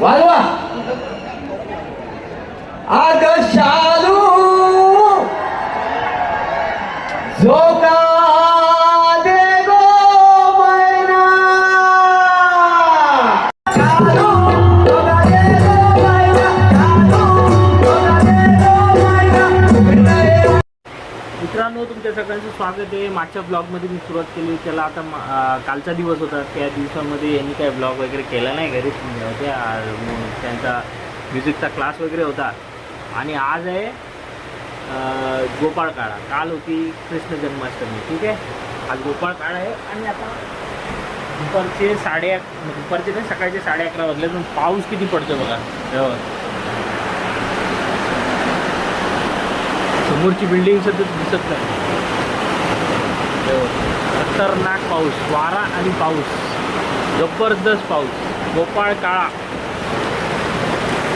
वाजवा आग शालू झोका मित्रांनो तुमच्या सगळ्यांचं स्वागत आहे. मागच्या ब्लॉगमध्ये मी सुरुवात केली. त्याला आता मा- कालचा दिवस होता. त्या दिवसामध्ये यांनी काय ब्लॉग वगैरे केला नाही घरीच. होते त्यांचा म्युझिकचा क्लास वगैरे होता. आणि आज आहे गोपाळ काळा काल होती कृष्ण जन्माष्टमी. ठीक आहे? आज गोपाळ काळा आहे. आणि आता दुपारचे साडे दुपारचे नाही सकाळचे साडे अकरा वाजले. पण पाऊस किती पडतो बघा. हो. समोरची बिल्डिंग सतत दिसत नाही. खतरनाक पाऊस वारा आणि पाऊस. जबरदस्त पाऊस. गोपाळ काळा.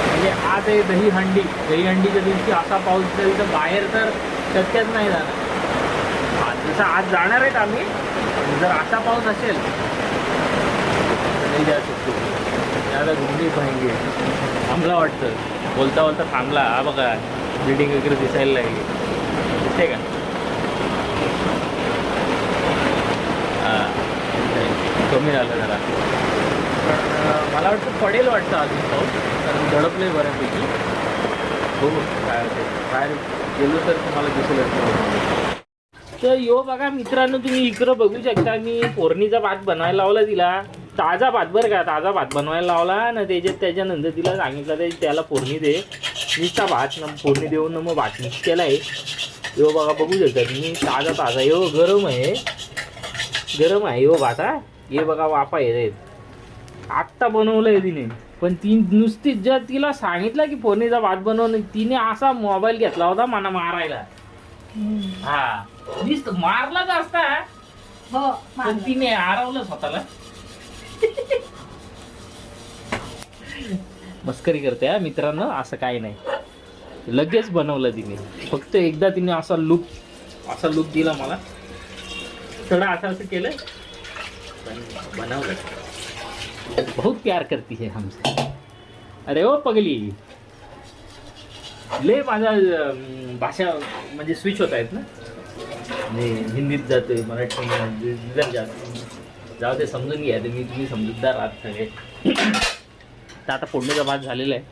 म्हणजे आज आहे दही हंडी दही हंडीच्या दिवशी असा पाऊस असेल तर बाहेर तर शक्यच नाही जाणार. आज जसं आज जाणार आहेत आम्ही जर असा पाऊस असेल तर नाही जाऊ शकतो त्याला गुंडी पाहिजे. थांबला वाटतं. बोलता बोलता थांबला. हा बघा. बिल्डिंग वगैरे दिसायला लागली. दिसते का? हां. कमी झालं जरा. पण मला वाटतं पडेल वाटतं अजून पाऊस कारण दडपले बऱ्यापैकी. बघू काय होते बाहेर गेलो तर तुम्हाला दिसेल तर यो बघा मित्रांनो तुम्ही इकडं बघू शकता मी फोडणीचा भात बनवायला लावला तिला. ताजा भात बरं का ताजा भात बनवायला लावला. ना त्याच्यात त्याच्यानंतर तिला सांगितलं ते त्याला फोडणी दे. नुसता भात न फोडणी देऊन ना मग भात मिक्स केला आहे यो बघा बघू शकता तुम्ही. ताजा ताजा. यो गरम आहे. गरम आहे यो भात हा. बघा वाफा येत आहेत. आत्ता बनवलंय तिने. पण ती नुसतीच जर तिला सांगितलं की फोडणीचा भात बनवणं तिने असा मोबाईल घेतला होता मला मारायला. हा. नुसतं मारलाच असता. हो पण तिने हरवलं स्वतःला. मस्करी करते हा मित्रांनो असं काही नाही. लगेच बनवलं तिने. फक्त एकदा तिने असा लुक असा लुक दिला मला. थोडं असं असं केलं बनवलं बहुत प्यार करती है हमसे. अरे ओ पगली. लय माझा भाषा म्हणजे स्विच होत आहेत ना. मी हिंदीत जातोय मराठी जाऊ ते समजून घ्या मी तुम्ही समजूतदार आहात सगळे. तर आता फोडणीचा भात झालेला आहे.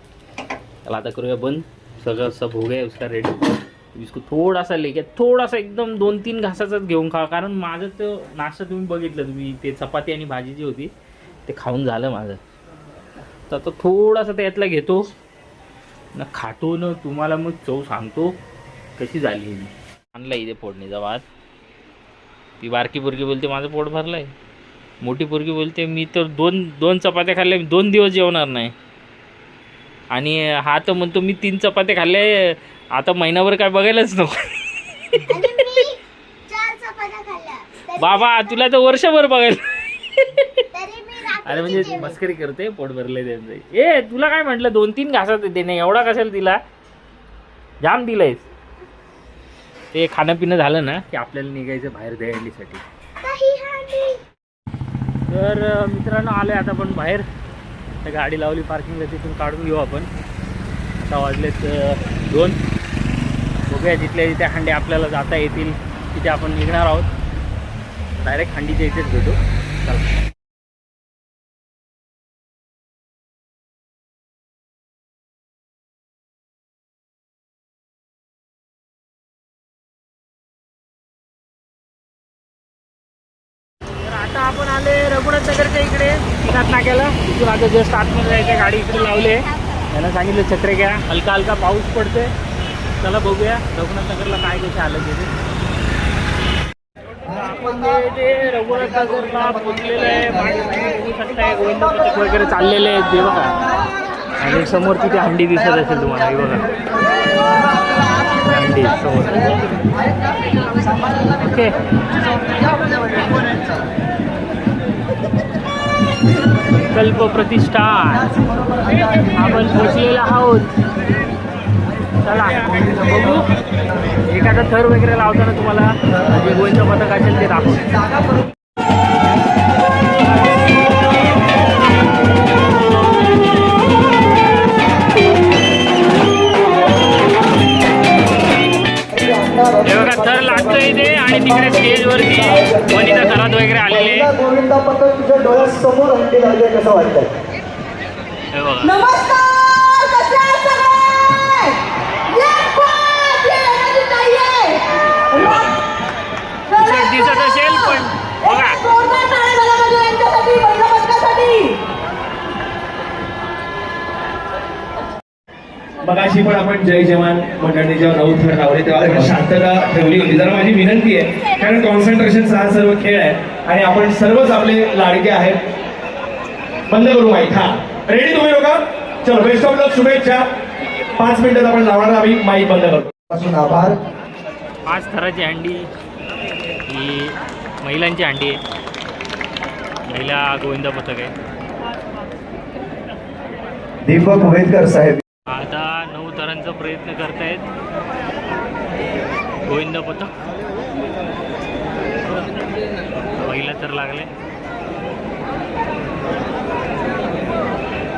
त्याला आता करूया बंद. सगळं सब हो गया उसका रेडी इसको थोडासा लेके थोडासा एकदम दोन तीन घासाचाच घेऊन खा. कारण माझं तो नाश्ता तुम्ही बघितलं तुम्ही ते चपाती आणि भाजी जी होती ते खाऊन झालं माझं. तर आता थोडासा त्यातला घेतो. ना खातो ना तुम्हाला मग चव सांगतो कशी झाली ही. आणला इथे फोडणीचा भात. ती बारकी बुरकी बोलते माझं पोट भरलं आहे मोठी पोरगी बोलते मी तर दोन दोन चपात्या खाल्ल्या मी दोन दिवस जेवणार नाही. आणि हा तर म्हणतो मी तीन चपात्या खाल्ल्या आता महिनाभर काय बघायलाच नको. आणि मी चार चपात्या खाल्ल्या. तरी- बाबा तुला तर वर्षभर बघायला तरी मी रात्रीची अरे म्हणजे मस्करी करते पोट भरले त्यांचं. ए तुला काय म्हटलं दोन तीन घासात येते नाही एवढा कशाला दिला? जाम दिलायस. ते खाणं पिणं झालं ना की आपल्याला निघायचं बाहेर हानी. तर मित्रांनो आलो आता आपण बाहेर. तर गाडी लावली पार्किंगला तिथून काढून घेऊ आपण. आता वाजलेत दोन. बघूया तिथल्या तिथे हंडे आपल्याला जाता येतील तिथे आपण निघणार आहोत. डायरेक्ट हंडीच्या इथेच भेटू. चला. नाक्याला तिथून आता जस्ट आतमध्ये जायचं गाडी इकडे लावली. आहे त्यांना सांगितलं छत्रे घ्या. हलका हलका पाऊस पडते चला बघूया रघुनाथ नगरला काय कसे आलं तिथे आपण जे ते रघुनाथ नगरला पोचलेलं आहे बघू शकताय गोविंद वगैरे चाललेले आहेत ते बघा. आणि समोर तिथे हंडी दिसत असेल तुम्हाला हे बघा. हंडी समोर. ओके. संकल्प प्रतिष्ठा आपण पोचलेला आहोत. चला बघू. एखादा थर वगैरे लावताना तुम्हाला जे गोविंद पथक असेल ते दाखव. हे थर लागतोय ते आणि तिकडे स्टेजवरती वनिता गोविंदा पथक तुझ्या डोळ्यासमोर हंडी लागली कसं वाटतंय? हे नमस्कार. दिसत असेल पण मगाशी पण आपण जय जवान मंडळाने जेव्हा नऊ थर लावले तेव्हा शांतता ठेवली होती. जरा माझी विनंती आहे कारण कॉन्सन्ट्रेशन हा सर्व खेळ आहे. आणि आपण सर्वच आपले लाडके आहेत. बंद करू माईक हा. रेडी तुम्ही लोक? चलो बेस्ट ऑफ लक शुभेच्छा. पाच मिनिटात आपण लावणार आम्ही माईक बंद करतो पासून आभार. पाच थराची हंडी ही महिलांची हंडी आहे. महिला गोविंदा पथक आहे. दीपक उमेदकर साहेब. आता नऊ तरांचा प्रयत्न करतायत. गोविंद पथक. पहिला तर लागले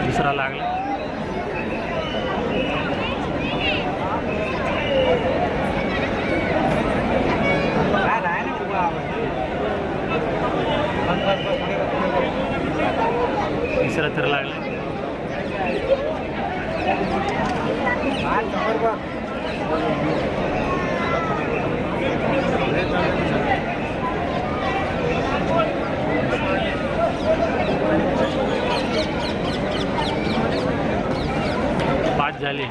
दुसरा लागला तिसरा तर लागला पाच झाले.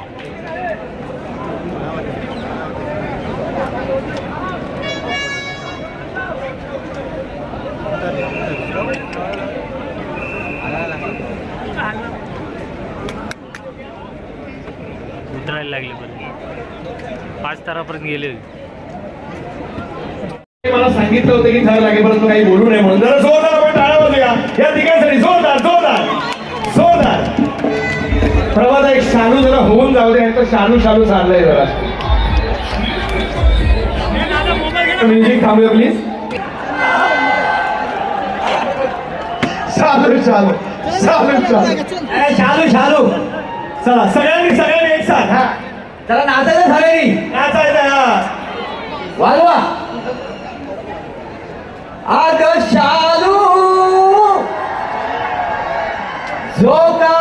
उतरायला लागले बरं पाच तारापर्यंत गेले. मला सांगितलं होतं की थर लागेपर्यंत काही बोलू नये म्हणून. जरा जोरदार आपण टाळा वाजूया या ठिकाणी जोरदार. जोरदार एक शालू जरा होऊन जाऊ दे तर शालू शालू चाललंय जरा. म्युझिक थांबूया प्लीज चालू चालू चालू चालू ए, शालू शालू. चला सगळ्यांनी सगळ्यांनी एक साथ हा. चला नाचायचं सगळ्यांनी. नाचायचं वाजवा. आग शालू झोका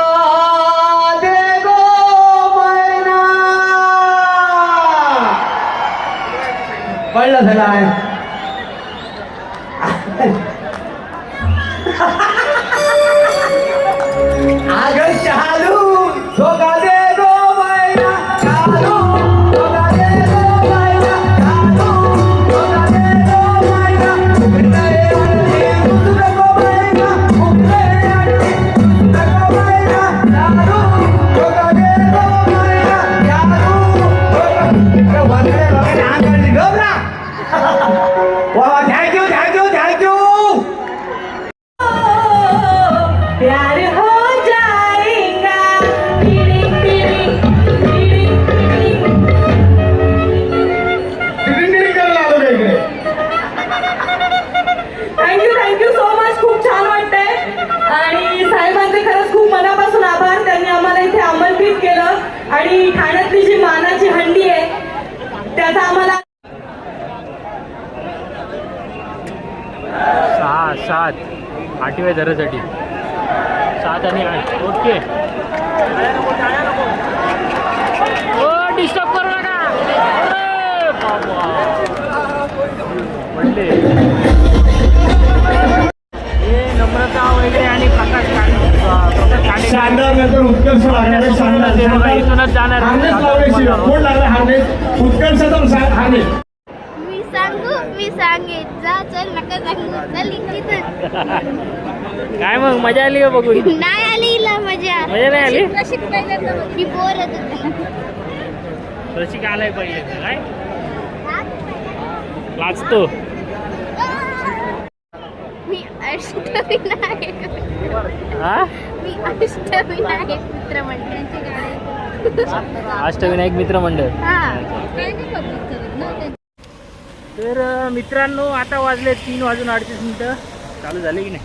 कळलं सगळं आग शालू झोका सहा सात आठव्या दरासाठी सात आणि आठ. ओके. ओ डिस्टर्ब करू नका. हे नम्रता वगैरे आणि प्रकाश प्रकाश उत्कर्ष लागणार इथूनच जाणार. हार्नेस लावल्याशिवाय कोण लागला हार्नेस. उत्कर्षाचा सा- हार्नेस. मी सांगू मी सांगेन. जा चल नका सांगू. चल काय मग मजा आली का बघून? नाही आली हिला मजा. मजा नाही आली? बघ. मी बोर होत रसिका आलाय पहिले. काय? वाचतो मी अष्टविनायक. मी अष्टविनायक अष्टविनायक मित्र मंडळ हा काय नाही पब्लिक करत ना ते. तर मित्रांनो आता वाजले तीन वाजून अडतीस मिनटं. चालू झाले की नाही?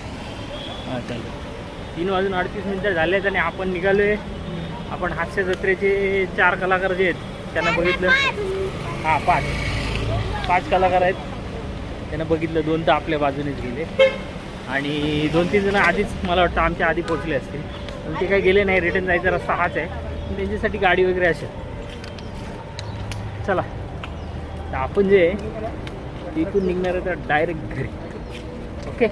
हां चालू. तीन वाजून अडतीस मिनटं झालेत आणि आपण निघालो आहे आपण हास्य जत्रेचे चार कलाकार जे आहेत त्यांना बघितलं. हां पाच. पाच कलाकार आहेत. त्यांना बघितलं दोन तर आपल्या बाजूनेच गेले. आणि दोन तीन जण आधीच मला वाटतं आमच्या आधी पोचले असतील. पण ते काही गेले नाही. रिटर्न जायचा रस्ता हाच आहे. पण त्यांच्यासाठी गाडी वगैरे असेल. चला. तर आपण जे इथून निघणार आहे तर डायरेक्ट घरी. ओके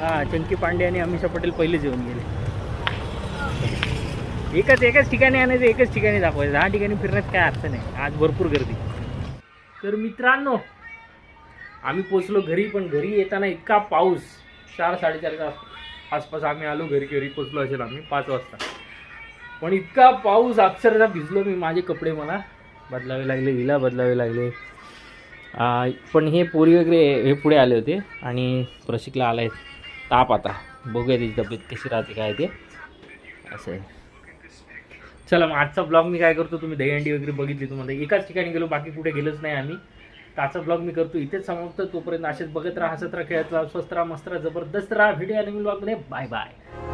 हां चंकी पांडे आणि अमिषा पटेल पहिले जेवून गेले. एकच एकाच ठिकाणी आणायचं एकच ठिकाणी दाखवायचं. दहा ठिकाणी फिरण्यात काय अर्थ नाही आज भरपूर गर्दी. तर मित्रांनो आम्ही पोचलो घरी पण घरी येताना इतका पाऊस. चार साडेचारच्या आसपास आम्ही आलो घरी घरी पोचलो असेल आम्ही पाच वाजता. पण इतका पाऊस अक्षरशः भिजलो मी माझे कपडे मला. बदलावे लागले हिला बदलावे लागले. पण हे पोरी वगैरे हे पुढे आले होते आणि प्रशिकला आहे ताप आता. बघूया त्याची तब्येत कशी राहते काय ते. असं आहे. चला मग आजचा ब्लॉग मी काय करतो तुम्ही दहीहंडी वगैरे बघितली तुम्हाला. एकाच ठिकाणी गेलो बाकी कुठे गेलोच नाही आम्ही. तर आजचा ब्लॉग मी करतो इथेच समाप्त. तोपर्यंत असेच बघत राहा हसत राहा खेळत राहा स्वस्त राहा मस्त राहा जबरदस्त राहा. व्हिडिओ आणि ब्लॉगमध्ये बाय बाय